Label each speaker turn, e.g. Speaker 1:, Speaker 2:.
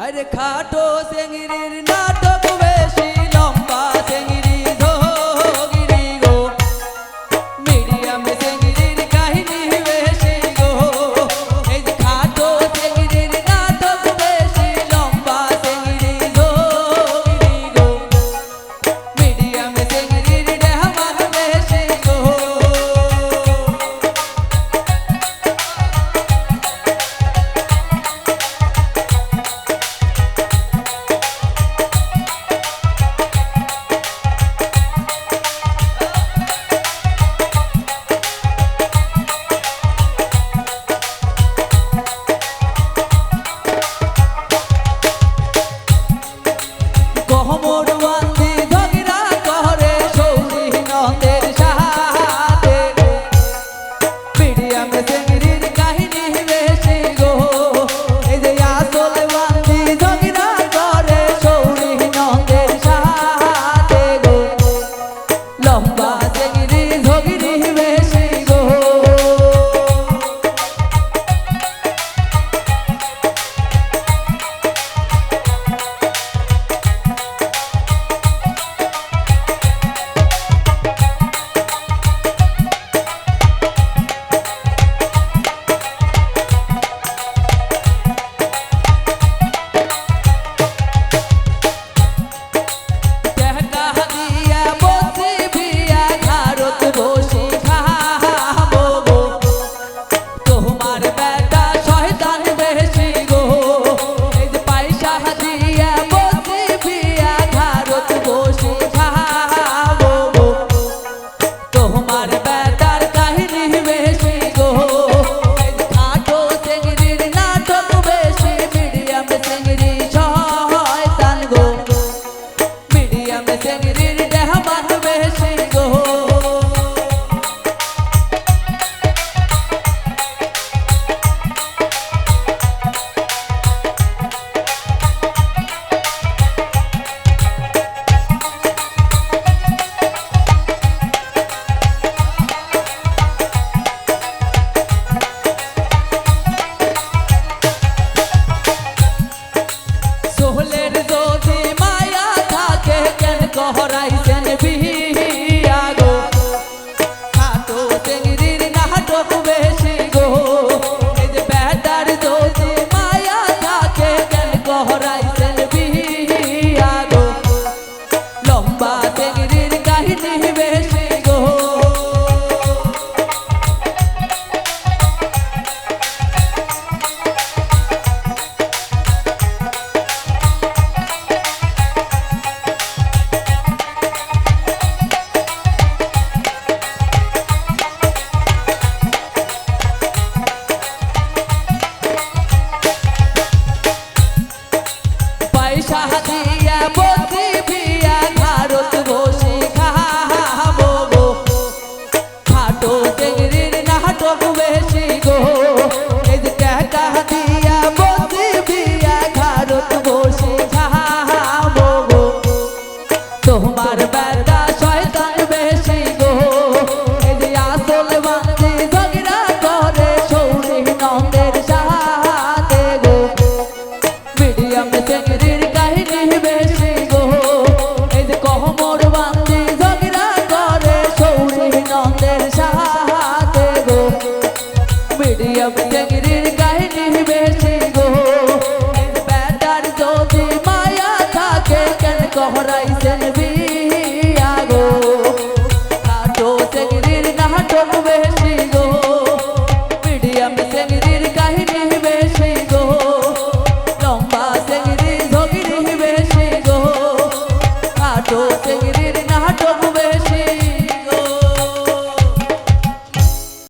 Speaker 1: আরে খাটো চেঙ্গিরির নাটক বেশি লম্বা চেঙ্গিরি samba. take it ভরাই